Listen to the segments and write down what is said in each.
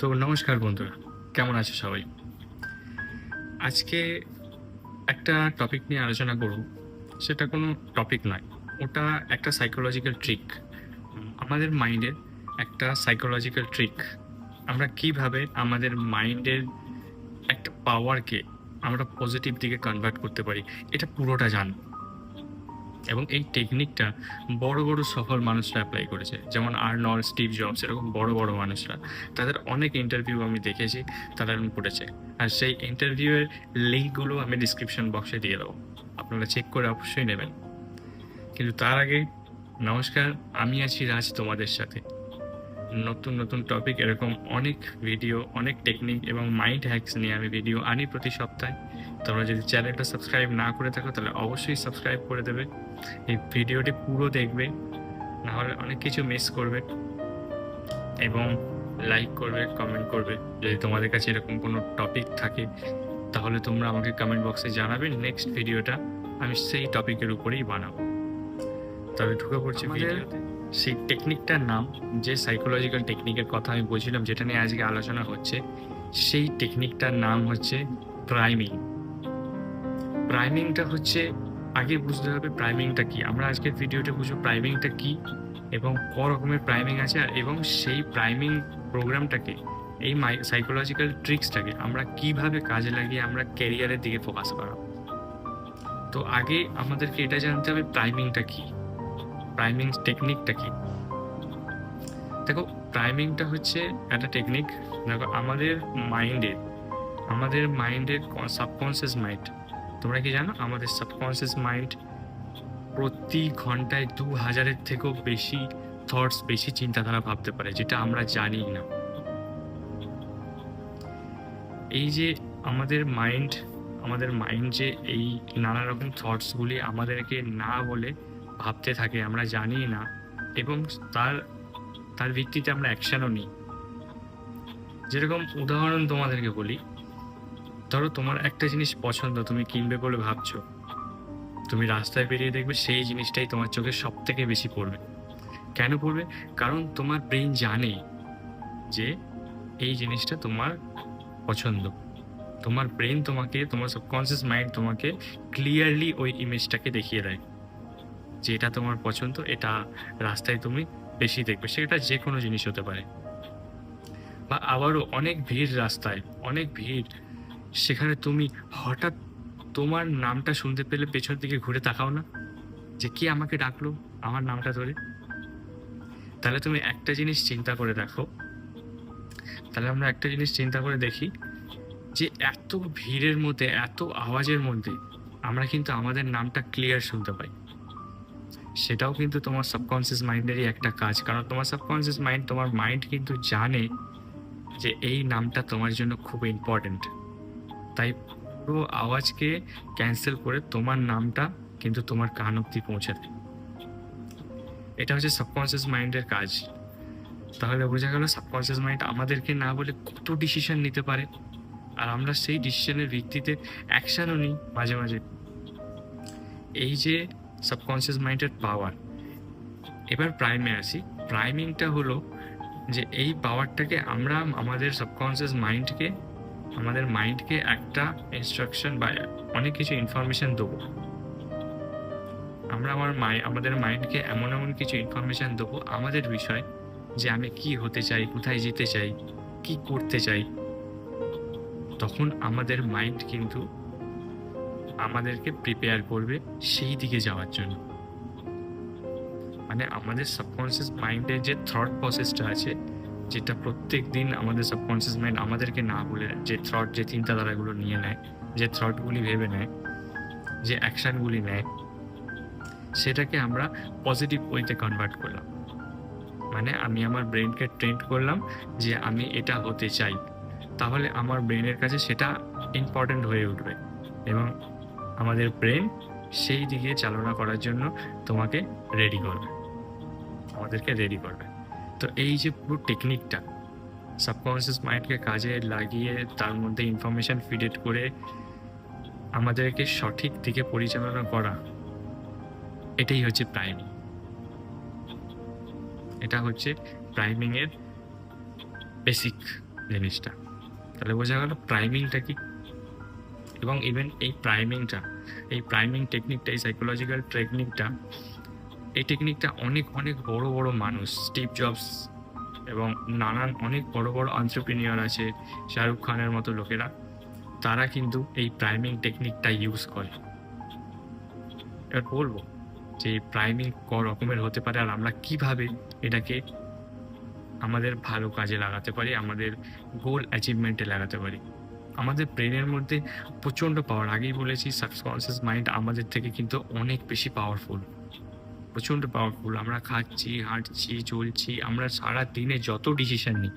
তো নমস্কার বন্ধুরা, কেমন আছো সবাই? আজকে একটা টপিক নিয়ে আলোচনা করব, সেটা কোনো টপিক নয়, ওটা একটা সাইকোলজিক্যাল ট্রিক আমাদের মাইন্ডের একটা সাইকোলজিক্যাল ট্রিক আমরা কীভাবে আমাদের মাইন্ডের একটা পাওয়ারকে আমরা পজিটিভ দিকে কনভার্ট করতে পারি, এটা পুরোটা জান এবং এই টেকনিকটা বড় বড় সফল মানুষরা অ্যাপ্লাই করেছে। যেমন আর্নল্ড, স্টিভ জবস এরকম বড় বড় মানুষরা। তাদের অনেক ইন্টারভিউ আমি দেখেছি, তারা এরকম করেছে। আর সেই ইন্টারভিউয়ের লিঙ্কগুলো আমি ডিসক্রিপশন বক্সে দিয়ে দেবো। আপনারা চেক করে অবশ্যই নেবেন। কিন্তু তার আগে নমস্কার, আমি আছি রাজ তোমাদের সাথে। নতুন নতুন টপিক এরকম অনেক ভিডিও অনেক টেকনিক এবং মাইন্ড হ্যাকস নিয়ে আমি ভিডিও আনি প্রতি সপ্তাহে। তোমরা যদি চ্যানেলটা সাবস্ক্রাইব না করে থাকো তাহলে অবশ্যই সাবস্ক্রাইব করে দেবে। এই ভিডিওটি পুরো দেখবে না হলে অনেক কিছু মিস করবে এবং লাইক করবে কমেন্ট করবে। যদি তোমাদের কাছে এরকম কোনো টপিক থাকে তাহলে তোমরা আমাকে কমেন্ট বক্সে জানাবে নেক্সট ভিডিওটা আমি সেই টপিকের উপরেই বানাবো। তবে ঢুকে পড়ছি ভিডিওতে। সেই টেকনিকটার নাম যে সাইকোলজিক্যাল টেকনিকের কথা আমি বলছিলাম যেটা নিয়ে আজকে আলোচনা হচ্ছে সেই টেকনিকটার নাম হচ্ছে প্রাইমিং প্রাইমিংটা হচ্ছে, আগে বুঝতে হবে প্রাইমিংটা কি। আমরা আজকের ভিডিওতে বুঝব প্রাইমিংটা কি এবং ক রকমের প্রাইমিং আছে এবং সেই প্রাইমিং প্রোগ্রামটাকে এই মাই সাইকোলজিক্যাল ট্রিক্সটাকে আমরা কীভাবে কাজে লাগিয়ে আমরা ক্যারিয়ারের দিকে ফোকাস করাবো। তো আগে আমাদেরকে এটা জানতে হবে প্রাইমিংটা কি প্রাইমিং টেকনিকটা কি। দেখো প্রাইমিংটা হচ্ছে একটা টেকনিক দেখো, আমাদের মাইন্ডের আমাদের মাইন্ডের সাবকনসিয়াস মাইন্ড তোমরা কি জানো? আমাদের সাবকনসিয়াস মাইন্ড প্রতি ঘন্টায় দু হাজারের থেকেও বেশি থটস বেশি চিন্তাধারা ভাবতে পারে, যেটা আমরা জানি না। এই যে আমাদের মাইন্ড আমাদের মাইন্ড যে এই নানা রকম থটসগুলি আমাদেরকে না বলে ভাবতে থাকে, আমরা জানি না, এবং তার তার ভিত্তিতে আমরা অ্যাকশনও নিই। যেরকম উদাহরণ তোমাদেরকে বলি ধরো তোমার একটা জিনিস পছন্দ, তুমি কিনবে বলে ভাবছ। তুমি রাস্তায় বেরিয়ে দেখবে সেই জিনিসটাই তোমার চোখে সব থেকে বেশি পড়বে। কেন পড়বে? কারণ তোমার ব্রেন জানে যে এই জিনিসটা তোমার পছন্দ। তোমার ব্রেন তোমাকে, তোমার সাবকনসিয়াস মাইন্ড তোমাকে ক্লিয়ারলি ওই ইমেজটাকে দেখিয়ে দেয় যে এটা তোমার পছন্দ, এটা রাস্তায় তুমি বেশি দেখবে। সেটা যে কোনো জিনিস হতে পারে। বা আবারও অনেক ভিড় রাস্তায়, অনেক ভিড় সেখানে তুমি হঠাৎ তোমার নামটা শুনতে পেলে পেছন দিকে ঘুরে তাকাও না? যে কি আমাকে ডাকলো আমার নামটা ধরে? তাহলে তুমি একটা জিনিস চিন্তা করে দেখো। তাহলে আমরা একটা জিনিস চিন্তা করে দেখি যে এত ভিড়ের মধ্যে, এত আওয়াজের মধ্যে আমরা কিন্তু আমাদের নামটা ক্লিয়ার শুনতে পাই। সেটাও কিন্তু তোমার সাবকনসিয়াস মাইন্ডেরই একটা কাজ। কারণ তোমার সাবকনসিয়াস মাইন্ড তোমার মাইন্ড কিন্তু জানে যে এই নামটা তোমার জন্য খুব ইম্পর্ট্যান্ট তাই পুরো আওয়াজকে ক্যান্সেল করে তোমার নামটা কিন্তু তোমার কান অব্দি পৌঁছে দেয় এটা হচ্ছে সাবকনসিয়াস মাইন্ডের কাজ। তাহলে বোঝা গেল সাবকনসিয়াস মাইন্ড আমাদেরকে না বলে কত ডিসিশন নিতে পারে। আর আমরা সেই ডিসিশনের ভিত্তিতে অ্যাকশনও নিই মাঝে মাঝে। এই যে সাবকনসিয়াস মাইন্ডের পাওয়ার এবার প্রাইমে আসি। প্রাইমিংটা হলো যে এই পাওয়ারটাকে আমরা আমাদের সাবকনসিয়াস মাইন্ডকে আমাদের মাইন্ডকে একটা ইনস্ট্রাকশন বা অনেক কিছু ইনফরমেশন দেবো। আমরা আমার মাই, আমাদের মাইন্ডকে এমন এমন কিছু ইনফরমেশান দেবো আমাদের বিষয় যে আমি কি হতে চাই, কোথায় যেতে চাই, কি করতে চাই। তখন আমাদের মাইন্ড কিন্তু আমাদেরকে প্রিপেয়ার করবে সেই দিকে যাওয়ার জন্য। মানে আমাদের সাবকনসিয়াস মাইন্ডের যে থট প্রসেসটা আছে যেটা প্রত্যেক দিন আমাদের সাবকনসিয়াস মাইন্ড আমাদেরকে না বলে যে থট যে চিন্তাধারাগুলো নিয়ে নেয়, যে থটগুলি ভেবে নেয়, যে অ্যাকশানগুলি নেয়, সেটাকে আমরা পজিটিভ ওয়েতে কনভার্ট করলাম। মানে আমি আমার ব্রেনকে ট্রেন করলাম যে আমি এটা হতে চাই। তাহলে আমার ব্রেনের কাছে সেটা ইম্পর্ট্যান্ট হয়ে উঠবে এবং আমাদের ব্রেন সেই দিকে চালনা করার জন্য তোমাকে রেডি করবে। আমাদেরকে রেডি করবে। তো এই যে পুরো টেকনিকটা সাবকনসিয়াস মাইন্ডকে কাজে লাগিয়ে তার মধ্যে ইনফরমেশন ফিডেড করে আমাদেরকে সঠিক দিকে পরিচালনা করা, এটাই হচ্ছে প্রাইমিং এটা হচ্ছে প্রাইমিংয়ের বেসিক জিনিসটা। তাহলে বোঝা গেল প্রাইমিংটা কি? এবং ইভেন এই প্রাইমিংটা এই প্রাইমিং টেকনিকটা এই সাইকোলজিক্যাল টেকনিকটা এই টেকনিকটা অনেক অনেক বড় বড় মানুষ স্টিভ জবস এবং নানান অনেক বড় বড় অন্টারপ্রিনিয়র আছে শাহরুখ খানের মতো লোকেরা। তারা কিন্তু এই প্রাইমিং টেকনিকটা ইউজ করে। এবার বলব যে প্রাইমিং ক রকমের হতে পারে আর আমরা কীভাবে এটাকে আমাদের ভালো কাজে লাগাতে পারি, আমাদের গোল অ্যাচিভমেন্টে লাগাতে পারি। আমাদের ব্রেনের মধ্যে প্রচণ্ড পাওয়ার আগেই বলেছি সাবকনসিয়াস মাইন্ড আমাদের থেকে কিন্তু অনেক বেশি পাওয়ারফুল প্রচণ্ড পাওয়ারফুল। আমরা খাচ্ছি, হাঁটছি, চলছি, আমরা সারা দিনে যত ডিসিশন নিই,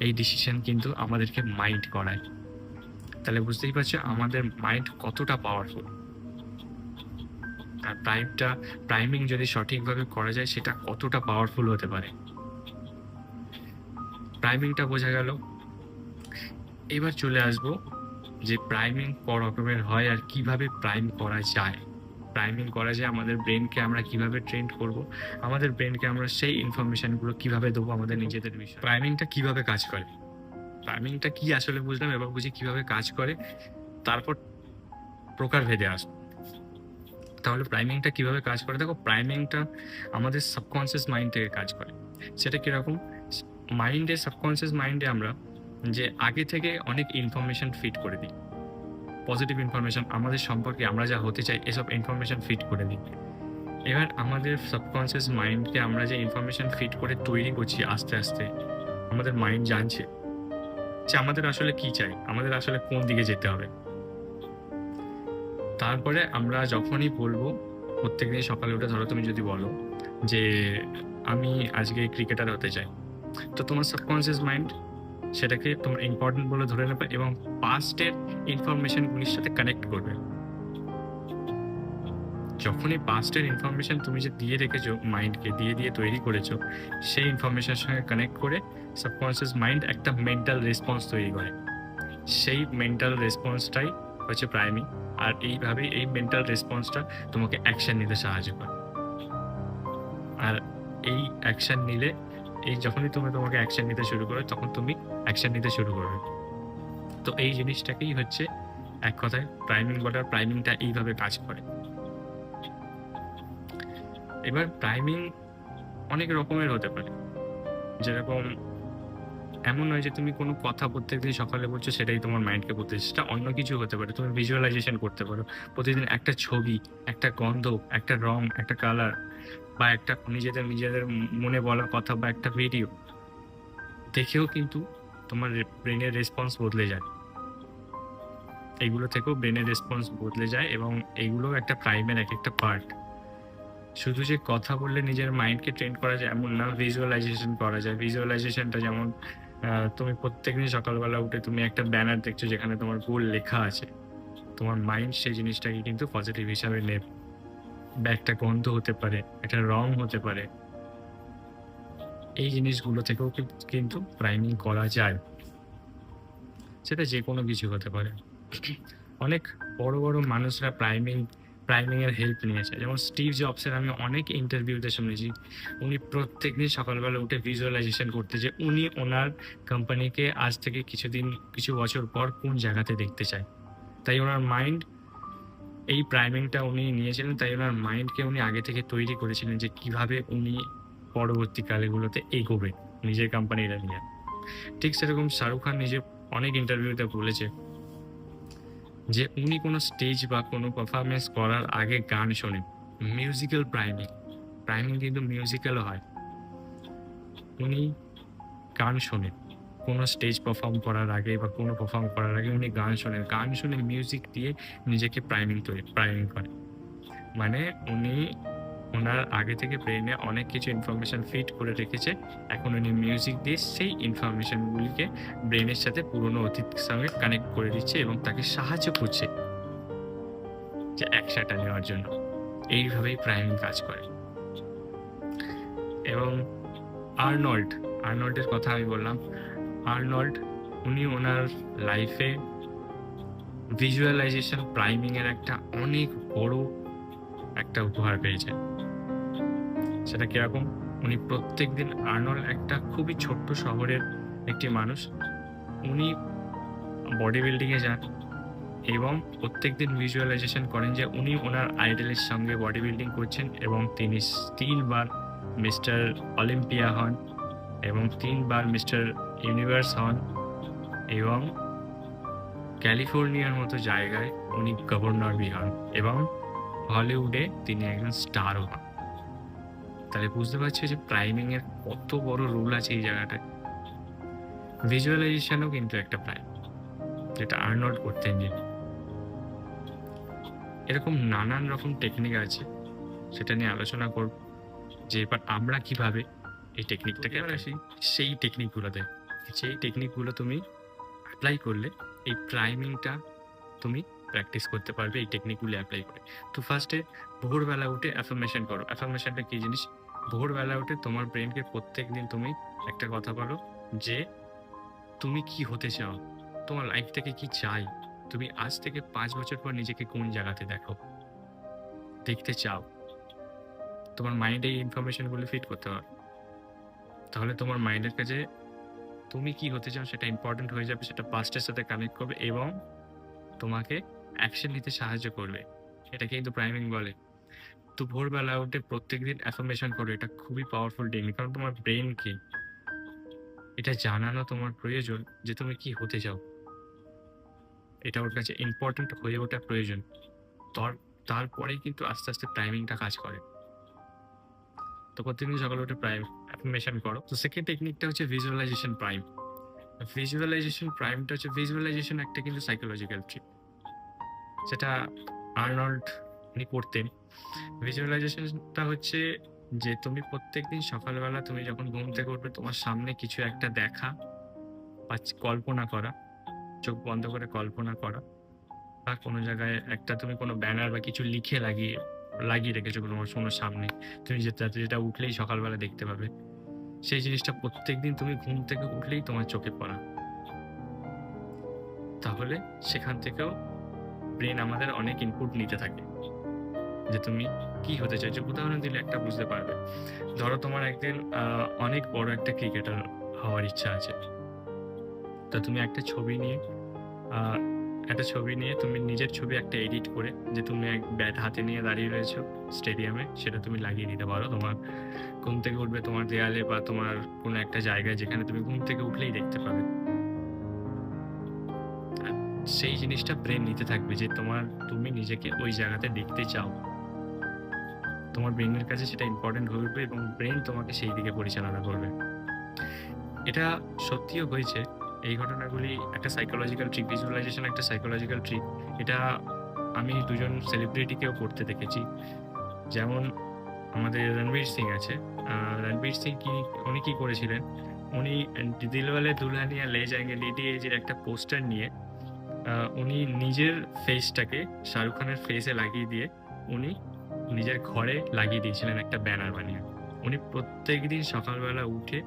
এই ডিসিশন কিন্তু আমাদেরকে মাইন্ড করায়। তাহলে বুঝতেই পারছ আমাদের মাইন্ড কতটা পাওয়ারফুল আর প্রাইমটা প্রাইমিং যদি সঠিকভাবে করা যায়, সেটা কতটা পাওয়ারফুল হতে পারে। প্রাইমিংটা বোঝা গেল। এবার চলে আসব যে প্রাইমিং ক রকমের হয় আর কীভাবে প্রাইম করা যায়। প্রাইমিং করা যায়, আমাদের ব্রেনকে আমরা কীভাবে ট্রেন্ড করব, আমাদের ব্রেনকে আমরা সেই ইনফরমেশনগুলো কীভাবে দেবো আমাদের নিজেদের বিষয়। প্রাইমিংটা কীভাবে কাজ করে? প্রাইমিংটা কি আসলে বুঝলাম, এবার বুঝি কীভাবে কাজ করে, তারপর প্রকারভেদে আসব তাহলে প্রাইমিংটা কীভাবে কাজ করে? দেখো প্রাইমিংটা আমাদের সাবকনসিয়াস মাইন্ড থেকে কাজ করে। সেটা কীরকম? মাইন্ডে সাবকনসিয়াস মাইন্ডে আমরা যে আগে থেকে অনেক ইনফরমেশন ফিট করে দিই। পজিটিভ ইনফরমেশন আমাদের সম্পর্কে আমরা যা হতে চাই, এসব ইনফরমেশন ফিট করে দিই এবার আমাদের সাবকনসিয়াস মাইন্ডকে আমরা যে ইনফরমেশন ফিট করে তৈরি করছি আস্তে আস্তে, আমাদের মাইন্ড জানছে যে আমাদের আসলে কি চাই, আমাদের আসলে কোন দিকে যেতে হবে। তারপরে আমরা যখনই বলব, প্রত্যেক দিন সকালে উঠে ধরো তুমি যদি বলো যে, আমি আজকে ক্রিকেটার হতে চাই। তো তোমার সাবকনসিয়াস মাইন্ড সেটাকে তোমার ইম্পর্টেন্ট বলে ধরে নেবে এবং পাস্টের ইনফরমেশনগুলির সাথে কানেক্ট করবে। যখনই পাস্টের ইনফরমেশন তুমি যে দিয়ে রেখেছো মাইন্ডকে দিয়ে দিয়ে তৈরি করেছ, সেই ইনফরমেশনের সঙ্গে কানেক্ট করে সাবকনসিয়াস মাইন্ড একটা মেন্টাল রেসপন্স তৈরি করে। সেই মেন্টাল রেসপন্সটাই হচ্ছে প্রাইমিং আর এইভাবেই এই মেন্টাল রেসপন্সটা তোমাকে অ্যাকশন নিতে সাহায্য করে। আর এই অ্যাকশন নিলে এই যখনই তুমি তোমাকে অ্যাকশন নিতে শুরু করো, তখন তুমি অ্যাকশন নিতে শুরু করবে। তো এই জিনিসটাকেই হচ্ছে এক কথায় প্রাইমিং বলার প্রাইমিংটা এইভাবে কাজ করে। এবার প্রাইমিং অনেক রকমের হতে পারে। যেরকম এমন নয় যে তুমি কোনো কথা প্রত্যেকদিন সকালে বলছো সেটাই তোমার মাইন্ডকে বলতে সেটা অন্য কিছু হতে পারে। তুমি ভিজুয়ালাইজেশন করতে পারো। প্রতিদিন একটা ছবি, একটা গন্ধ, একটা রং, একটা কালার বা একটা নিজেদের নিজেদের মনে বলা কথা বা একটা ভিডিও দেখেও কিন্তু তোমার ব্রেনের রেসপন্স বদলে যায়। এইগুলো থেকেও ব্রেনের রেসপন্স বদলে যায় এবং এইগুলো একটা প্রাইমের এক, একটা পার্ট শুধু যে কথা বললে নিজের মাইন্ডকে ট্রেন করা যায় এমন না ভিজুয়ালাইজেশন করা যায়। ভিজুয়ালাইজেশনটা যেমন তুমি প্রত্যেকদিন সকালবেলা উঠে তুমি একটা ব্যানার দেখছ যেখানে তোমার গোল লেখা আছে, তোমার মাইন্ড সেই জিনিসটাকে কিন্তু পজিটিভ হিসাবে নেবে। বা একটা গন্ধ হতে পারে, একটা রং হতে পারে। এই জিনিসগুলো থেকেও কিন্তু প্রাইমিং করা যায়। সেটা যে কোনো কিছু হতে পারে। অনেক বড় বড় মানুষরা প্রাইমিং প্রাইমিং এর হেল্প নিয়েছে। যেমন স্টিভ জবসের আমি অনেক ইন্টারভিউতে শুনেছি, উনি প্রত্যেকদিন সকালবেলা উঠে ভিজুয়ালাইজেশন করতে যে উনি ওনার কোম্পানিকে আজ থেকে কিছুদিন, কিছু বছর পর কোন জায়গাতে দেখতে চায়। তাই ওনার মাইন্ড এই প্রাইমিংটা উনি নিয়েছিলেন, তাই ওনার মাইন্ডকে উনি আগে থেকে তৈরি করেছিলেন যে কীভাবে উনি পরবর্তীকালেগুলোতে এগোবে, নিজের কোম্পানিটা নিয়ে। ঠিক সেরকম শাহরুখ খান নিজে অনেক ইন্টারভিউতে বলেছে যে উনি কোনো স্টেজ বা কোনো পারফরমেন্স করার আগে গান শোনেন মিউজিক্যাল প্রাইমিং প্রাইমিং কিন্তু মিউজিক্যালও হয়। উনি গান শোনেন। কোনো স্টেজ পারফর্ম করার আগে বা কোনো পারফর্ম করার আগে উনি গান শোনেন। গান শুনে মিউজিক দিয়ে নিজেকে প্রাইমিং তৈরি প্রাইমিং করে। মানে উনি ওনার আগে থেকে ব্রেনে অনেক কিছু ইনফরমেশন ফিট করে রেখেছে। এখন উনি মিউজিক দিয়ে সেই ইনফরমেশনগুলিকে ব্রেনের সাথে পুরনো অতীতের সঙ্গে কানেক্ট করে দিচ্ছে এবং তাকে সাহায্য করছে যে একসাথে নেওয়ার জন্য। এইভাবেই প্রাইমিং কাজ করে। এবং আর্নল্ড, আর্নল্ডের কথা আমি বললাম। আর্নল্ড, উনি ওনার লাইফে ভিজুয়ালাইজেশন প্রাইমিং এর একটা অনেক বড় একটা উপহার পেয়েছেন। সেটা কীরকম? উনি প্রত্যেক দিন আর্নল্ড একটা খুবই ছোট্ট শহরের একটি মানুষ। উনি বডি বিল্ডিংয়ে যান এবং প্রত্যেকদিন ভিজুয়ালাইজেশন করেন যে উনি ওনার আইডলের সঙ্গে বডি বিল্ডিং করছেন এবং তিনি তিনবার মিস্টার অলিম্পিয়া হন এবং তিনবার মিস্টার ইউনিভার্স হন এবং ক্যালিফোর্নিয়ার মতো জায়গায় উনি গভর্নর বি হন এবং হলিউডে তিনি একজন স্টারও হন। তাহলে বুঝতে পারছ যে প্রাইমিং এর কত বড় রোল আছে এই জায়গাটায়? ভিজুয়ালাইজেশনও কিন্তু একটা প্রাইম যেটা আর্নল্ড করতেন যিনি এরকম নানান রকম টেকনিক আছে সেটা নিয়ে আলোচনা করব যে এবার আমরা কীভাবে এই টেকনিকটাকে আসি। সেই টেকনিকগুলোতে। সেই টেকনিকগুলো তুমি অ্যাপ্লাই করলে এই প্রাইমিংটা তুমি প্র্যাকটিস করতে পারবে, এই টেকনিকগুলো অ্যাপ্লাই করে। তো ফার্স্টে ভোরবেলা উঠে অ্যাফার্মেশন করো। অ্যাফার্মেশনটা কী জিনিস? ভোরবেলা উঠে তোমার ব্রেনকে প্রত্যেক দিন তুমি একটা কথা বলো যে, তুমি কি হতে চাও? তোমার লাইফ থেকে কি চাই? তুমি আজ থেকে পাঁচ বছর পর নিজেকে কোন জায়গাতে দেখো? দেখতে চাও? তোমার মাইন্ডে এই ইনফরমেশনগুলো ফিট করতে হবে। তাহলে তোমার মাইন্ডের কাছে তুমি কি হতে চাও সেটা ইম্পর্টেন্ট হয়ে যাবে, সেটা পাস্টের সাথে কানেক্ট করবে এবং তোমাকে অ্যাকশন নিতে সাহায্য করবে। এটা কিন্তু প্রাইমিং বলে। তো ভোরবেলা উঠে প্রত্যেকদিন অ্যাফার্মেশন করো, এটা খুবই পাওয়ারফুল টেকনিক কারণ তোমার ব্রেনকে এটা জানানো তোমার প্রয়োজন যে তুমি কি হতে চাও। এটা ওর কাছে ইম্পর্টেন্ট হয়ে ওঠা প্রয়োজন। তার, তারপরেই কিন্তু আস্তে আস্তে টাইমিংটা কাজ করে। তো প্রত্যেকদিন সকালে উঠে প্রাইম অ্যাফার্মেশন করো। তো সেকেন্ড টেকনিকটা হচ্ছে ভিজুয়ালাইজেশন প্রাইম ভিজুয়ালাইজেশন প্রাইমটা হচ্ছে ভিজুয়ালাইজেশন একটা কিন্তু সাইকোলজিক্যাল ট্রিক সেটা আর্নল্ড উনি করতেন। ভিজুয়ালাইজেশনটা হচ্ছে যে তুমি প্রত্যেকদিন সকালবেলা তুমি যখন ঘুম থেকে উঠবে, তোমার সামনে কিছু একটা দেখা বা কল্পনা করা, চোখ বন্ধ করে কল্পনা করা। বা কোনো জায়গায় একটা তুমি কোনো ব্যানার বা কিছু লিখে লাগিয়ে লাগিয়ে রেখেছো কোনো কোনো সামনে তুমি যেটা যেটা উঠলেই সকালবেলা দেখতে পাবে। সেই জিনিসটা প্রত্যেকদিন তুমি ঘুম থেকে উঠলেই তোমার চোখে পড়া। তাহলে সেখান থেকেও ব্রেন আমাদের অনেক ইনপুট নিতে থাকে। যে তুমি কি হতে চাইছো? উদাহরণ দিলে একটা বুঝতে পারবে। ধরো তোমার একদিন অনেক বড় একটা ক্রিকেটার হওয়ার ইচ্ছা আছে। তা তুমি একটা ছবি নিয়ে একটা ছবি নিয়ে তুমি নিজের ছবি একটা এডিট করে যে তুমি এক ব্যাট হাতে নিয়ে দাঁড়িয়ে রয়েছো স্টেডিয়ামে সেটা তুমি লাগিয়ে দিতে পারো। তোমার ঘুম থেকে উঠবে তোমার দেয়ালে বা তোমার কোনো একটা জায়গায় যেখানে তুমি ঘুম থেকে উঠলেই দেখতে পাবে। সেই জিনিসটা ব্রেন নিতে থাকবে যে তোমার, তুমি নিজেকে ওই জায়গাতে দেখতে চাও। তোমার ব্রেনের কাছে সেটা ইম্পর্টেন্ট হয়ে উঠবে এবং ব্রেন তোমাকে সেই দিকে পরিচালনা করবে। এটা সত্যিও হয়েছে এই ঘটনাগুলি একটা সাইকোলজিক্যাল ট্রিক ভিজুয়ালাইজেশন একটা সাইকোলজিক্যাল ট্রিক এটা আমি দুজন সেলিব্রিটিকেও করতে দেখেছি। যেমন আমাদের রণবীর সিং আছে। রণবীর সিং কি, উনি কি করেছিলেন? উনি দিলওয়ালে দুলহানিয়া লে যায়গে ডিডিএজের একটা পোস্টার নিয়ে উনি নিজের ফেসটাকে শাহরুখ খানের ফেসে লাগিয়ে দিয়ে উনি নিজের ঘরে লাগিয়ে দিয়েছিলেন একটা ব্যানার বানিয়ে। উনি প্রত্যেক দিন সকালবেলা উঠে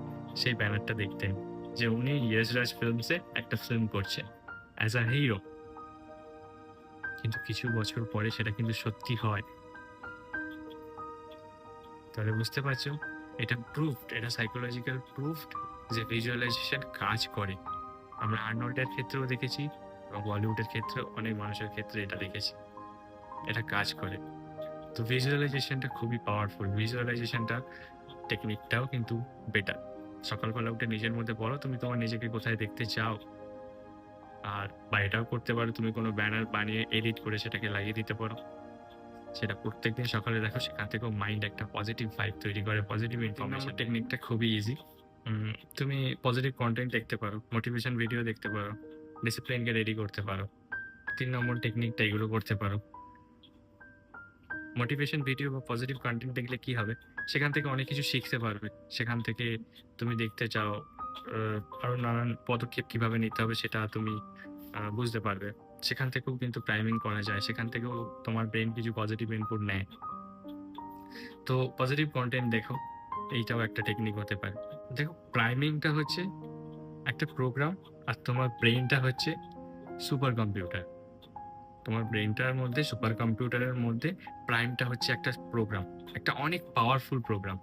সেই ব্যানারটা দেখতেন। যে উনি ইয়েসরাজ ফিল্মসে একটা ফিল্ম করছেন অ্যাজ আ হিরো কিন্তু কিছু বছর পরে সেটা কিন্তু সত্যি হয়। তাহলে বুঝতে পারছ, এটা প্রুফড এটা সাইকোলজিক্যাল প্রুফড যে ভিজুয়ালাইজেশন কাজ করে। আমরা আর্নল্ডের ক্ষেত্রেও দেখেছি, এবং বলিউডের ক্ষেত্রেও অনেক মানুষের ক্ষেত্রে এটা দেখেছি। এটা কাজ করে। তো ভিজুয়ালাইজেশনটা খুবই পাওয়ারফুল ভিজুয়ালাইজেশনটা টেকনিকটাও কিন্তু বেটার সকালবেলা উঠে নিজের মধ্যে বলো তুমি তোমার নিজেকে কোথায় দেখতে চাও? আর বা এটাও করতে পারো তুমি কোনো ব্যানার বানিয়ে এডিট করে সেটাকে লাগিয়ে দিতে পারো। সেটা প্রত্যেকদিন সকালে দেখো সেখান থেকেও মাইন্ড একটা পজিটিভ ভাইব তৈরি করে পজিটিভ ইনফরমেশন টেকনিকটা খুবই ইজি তুমি পজিটিভ কন্টেন্ট দেখতে পারো মোটিভেশন ভিডিও দেখতে পারো ডিসিপ্লিনকে রেডি করতে পারো তিন নম্বর টেকনিকটা এগুলো করতে পারো। মোটিভেশন ভিডিও বা পজিটিভ কন্টেন্ট দেখলে কি হবে? সেখান থেকে অনেক কিছু শিখতে পারবে। সেখান থেকে তুমি দেখতে চাও আহ, আরও নানান পদক্ষেপ কীভাবে নিতে হবে সেটা তুমি বুঝতে পারবে। সেখান থেকেও কিন্তু প্রাইমিং করা যায়। সেখান থেকেও তোমার ব্রেন কিছু পজিটিভ ইনপুট নেয়। তো পজিটিভ কন্টেন্ট দেখো এইটাও একটা টেকনিক হতে পারে। দেখো প্রাইমিংটা হচ্ছে একটা প্রোগ্রাম আর তোমার ব্রেনটা হচ্ছে সুপার কম্পিউটার তোমার ব্রেনটার মধ্যে সুপার কম্পিউটারের মধ্যে প্রাইমটা হচ্ছে একটা প্রোগ্রাম একটা অনেক পাওয়ারফুল প্রোগ্রাম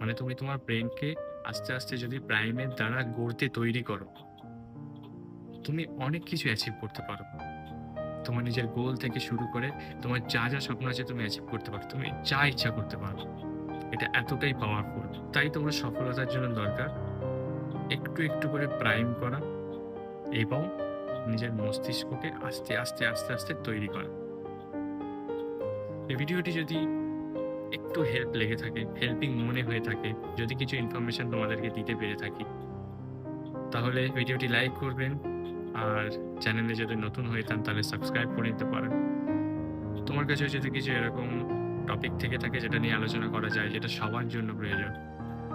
মানে তুমি তোমার ব্রেনকে আস্তে আস্তে যদি প্রাইমের দ্বারা গড়তে তৈরি করো, তুমি অনেক কিছু অ্যাচিভ করতে পারো। তোমার নিজের গোল থেকে শুরু করে তোমার যা যা স্বপ্ন আছে তুমি অ্যাচিভ করতে পারো, তুমি যা ইচ্ছা করতে পারো। এটা এতটাই পাওয়ারফুল তাই তোমার সফলতার জন্য দরকার একটু একটু করে প্রাইম করা এবং নিজের মস্তিষ্ককে আস্তে আস্তে আস্তে আস্তে তৈরি করা এই ভিডিওটি যদি একটু হেল্প লেগে থাকে হেল্পিং মনে হয়ে থাকে, যদি কিছু ইনফরমেশন তোমাদেরকে দিতে পেরে থাকি, তাহলে ভিডিওটি লাইক করবেন আর চ্যানেলে যদি নতুন হয়ে থান, তাহলে সাবস্ক্রাইব করে নিতে পারেন। তোমার কাছে যদি কিছু এরকম টপিক থেকে থাকে, যেটা নিয়ে আলোচনা করা যায়, যেটা সবার জন্য প্রয়োজন,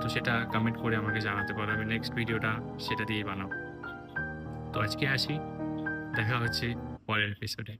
তো সেটা কমেন্ট করে আমাকে জানাতে পারো। আমি নেক্সট ভিডিওটা সেটা দিয়ে বানাবো। তো আজকে আসি। দেখা হচ্ছে পরের এপিসোডে